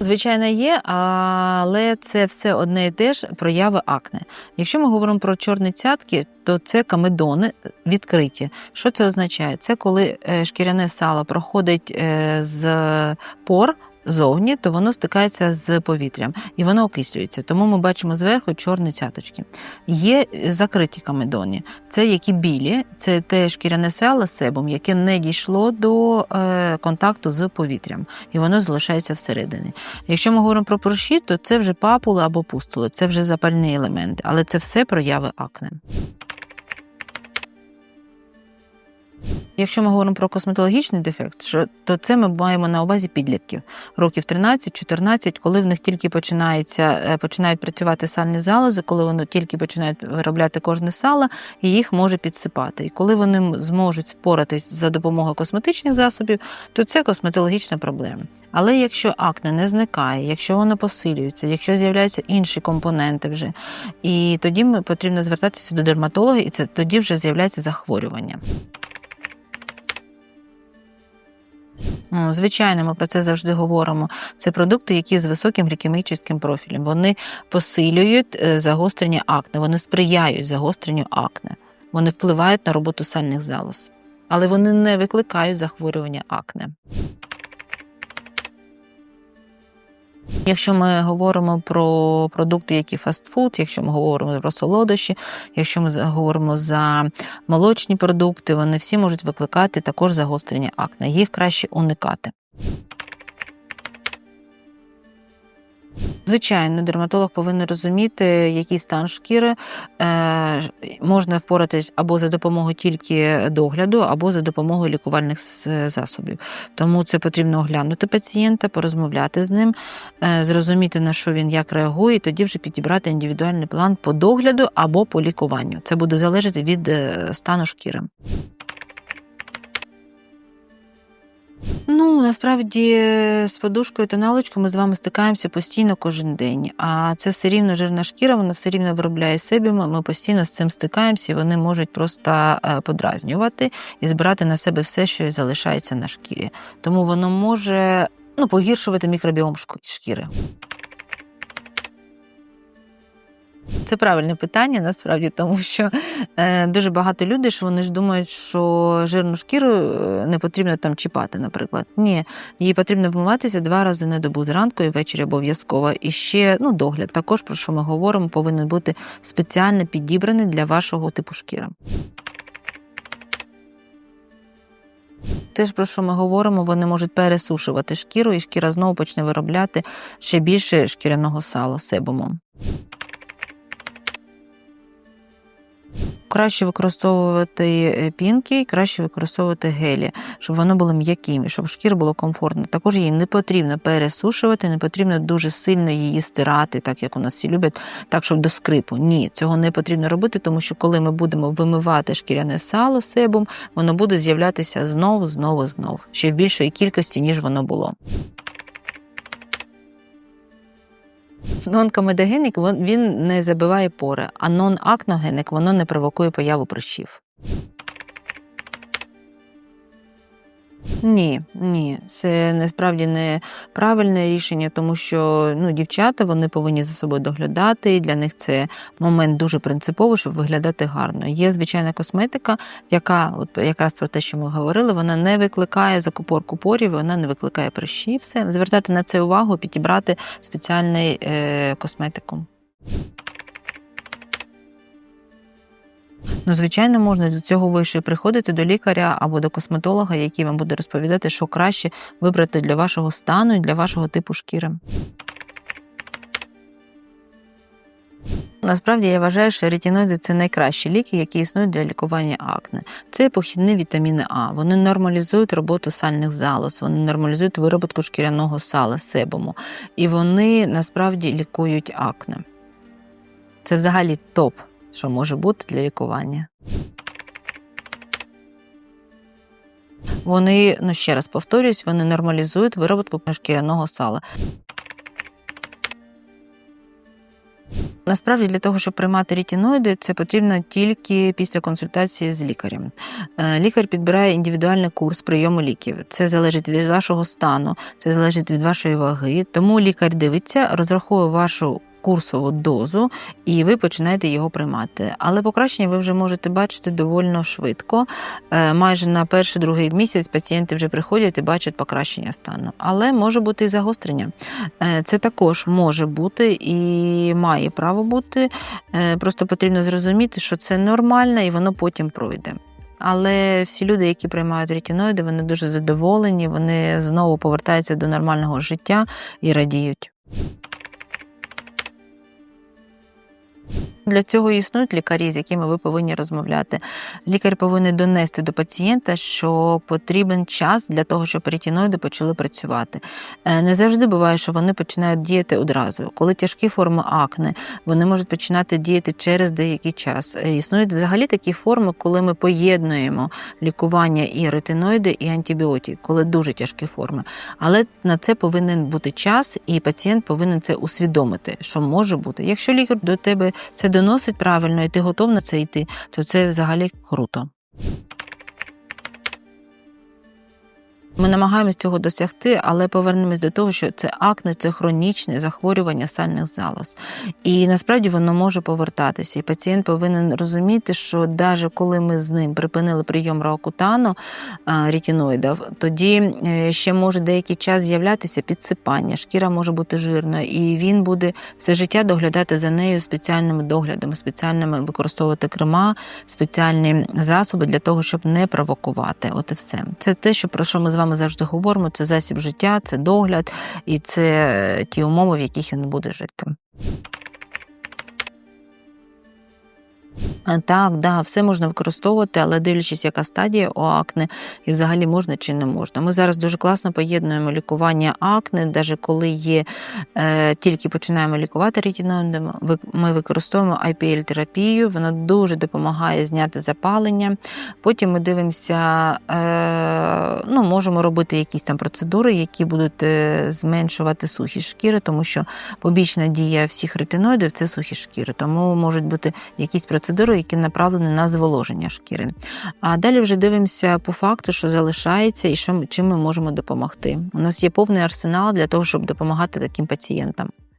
Звичайно, є, але це все одне і те ж прояви акне. Якщо ми говоримо про чорні цятки, то це камедони відкриті. Що це означає? Це коли е, шкіряне сало проходить е, з пор. Зовні, то воно стикається з повітрям і воно окислюється. Тому ми бачимо зверху чорні цяточки. Є закриті камедоні, це які білі, це те шкіряне сало себом, яке не дійшло до е, контакту з повітрям, і воно залишається всередині. Якщо ми говоримо про прощі, то це вже папули або пустули, це вже запальні елементи, але це все прояви акне. Якщо ми говоримо про косметологічний дефект, то це ми маємо на увазі підлітків років 13-14, коли в них тільки починається, е, починають працювати сальні залози, коли вони тільки починають виробляти кожне сало, і їх може підсипати. І коли вони зможуть впоратись за допомогою косметичних засобів, то це косметологічна проблема. Але якщо акне не зникає, якщо воно посилюється, якщо з'являються інші компоненти вже, і тоді ми потрібно звертатися до дерматолога, і це тоді вже з'являється захворювання. Звичайно, ми про це завжди говоримо. Це продукти, які з високим глікемічним профілем. Вони посилюють е, загострення акне, вони сприяють загостренню акне, вони впливають на роботу сальних залоз, але вони не викликають захворювання акне. Якщо ми говоримо про продукти, які фастфуд, якщо ми говоримо про солодощі, якщо ми говоримо за молочні продукти, вони всі можуть викликати також загострення акне. Їх краще уникати. Звичайно, дерматолог повинен розуміти, який стан шкіри е, можна впоратись або за допомогою тільки догляду, або за допомогою лікувальних засобів. Тому це потрібно оглянути пацієнта, порозмовляти з ним, е, зрозуміти, на що він як реагує, і тоді вже підібрати індивідуальний план по догляду або по лікуванню. Це буде залежати від е, стану шкіри. Ну, насправді, з подушкою та наличкою ми з вами стикаємося постійно кожен день. А це все рівно жирна шкіра, вона все рівно виробляє себе. Ми постійно з цим стикаємося, і вони можуть просто е, подразнювати і збирати на себе все, що залишається на шкірі. Тому воно може ну, погіршувати мікробіом шкіри. Це правильне питання, насправді, тому що е, дуже багато людей ж вони ж думають, що жирну шкіру е, не потрібно там чіпати, наприклад. Ні, її потрібно вмиватися два рази на добу зранку і ввечері обов'язково. І ще ну, догляд, також про що ми говоримо, повинен бути спеціально підібраний для вашого типу шкіри. Теж про що ми говоримо, вони можуть пересушувати шкіру, і шкіра знову почне виробляти ще більше шкіряного сала себумом. Краще використовувати е, пінки, краще використовувати гелі, щоб воно було м'яким, і щоб шкіра було комфортно. Також її не потрібно пересушувати, не потрібно дуже сильно її стирати, так як у нас всі люблять, так щоб до скрипу. Ні, цього не потрібно робити, тому що коли ми будемо вимивати шкіряне сало себом, воно буде з'являтися знову, знову, знову, ще в більшої кількості, ніж воно було. Нонкомедогенік він- не забиває пори, а нон-акногенік воно не провокує появу прищів. Ні, ні, це насправді не правильне рішення, тому що ну, дівчата вони повинні за собою доглядати, і для них це момент дуже принциповий, щоб виглядати гарно. Є звичайна косметика, яка, от якраз про те, що ми говорили, вона не викликає закупорку порів, вона не викликає прищі. Все, звертати на це увагу, підібрати спеціальний е, косметику. Ну, звичайно, можна до цього вище приходити до лікаря або до косметолога, який вам буде розповідати, що краще вибрати для вашого стану і для вашого типу шкіри. Насправді я вважаю, що ретиноїди – це найкращі ліки, які існують для лікування акне. Це похідні вітаміни А. Вони нормалізують роботу сальних залоз, вони нормалізують вироботку шкіряного сала, себуму. І вони насправді лікують акне. Це взагалі топ, що може бути для лікування. Вони, ну ще раз повторюсь, вони нормалізують вироботку шкіряного сала. Насправді для того, щоб приймати рітіноїди, це потрібно тільки після консультації з лікарем. Е, Лікар підбирає індивідуальний курс прийому ліків. Це залежить від вашого стану, це залежить від вашої ваги. Тому лікар дивиться, розраховує вашу курсову дозу, і ви починаєте його приймати. Але покращення ви вже можете бачити доволі швидко. Е, Майже на перший другий місяць пацієнти вже приходять і бачать покращення стану. Але може бути і загострення. Е, Це також може бути і має право бути. Е, Просто потрібно зрозуміти, що це нормально і воно потім пройде. Але всі люди, які приймають ретиноїди, вони дуже задоволені, вони знову повертаються до нормального життя і радіють. Для цього існують лікарі, з якими ви повинні розмовляти. Лікар повинен донести до пацієнта, що потрібен час для того, щоб ретиноїди почали працювати. Е, Не завжди буває, що вони починають діяти одразу. Коли тяжкі форми акне, вони можуть починати діяти через деякий час. Е, Існують взагалі такі форми, коли ми поєднуємо лікування і ретиноїди, і антибіотик, коли дуже тяжкі форми. Але на це повинен бути час, і пацієнт повинен це усвідомити, що може бути. Якщо лікар до тебе це доносить правильно, і ти готов на це йти, то це взагалі круто. Ми намагаємось цього досягти, але повернемось до того, що це акне це хронічне захворювання сальних залоз. І насправді воно може повертатися. І пацієнт повинен розуміти, що навіть коли ми з ним припинили прийом раокутану рітіноїдів, тоді е, ще може деякий час з'являтися підсипання, шкіра може бути жирною, і він буде все життя доглядати за нею спеціальними доглядами, спеціальними використовувати крема, спеціальні засоби для того, щоб не провокувати. От і все. Це те, що про що ми з вами завжди говоримо. Це засіб життя, це догляд і це ті умови, в яких він буде жити. Так, да, все можна використовувати, але дивлячись, яка стадія у акне, і взагалі можна чи не можна. Ми зараз дуже класно поєднуємо лікування акне, навіть коли є е, тільки починаємо лікувати ретиноїдами, ми використовуємо IPL-терапію, вона дуже допомагає зняти запалення. Потім ми дивимося, е, ну, можемо робити якісь там процедури, які будуть е, зменшувати сухі шкіри, тому що побічна дія всіх ретиноїдів це сухі шкіри. Тому можуть бути якісь процедури, які направлені на зволоження шкіри. А далі вже дивимося по факту, що залишається і що чим ми можемо допомогти. У нас є повний арсенал для того, щоб допомагати таким пацієнтам.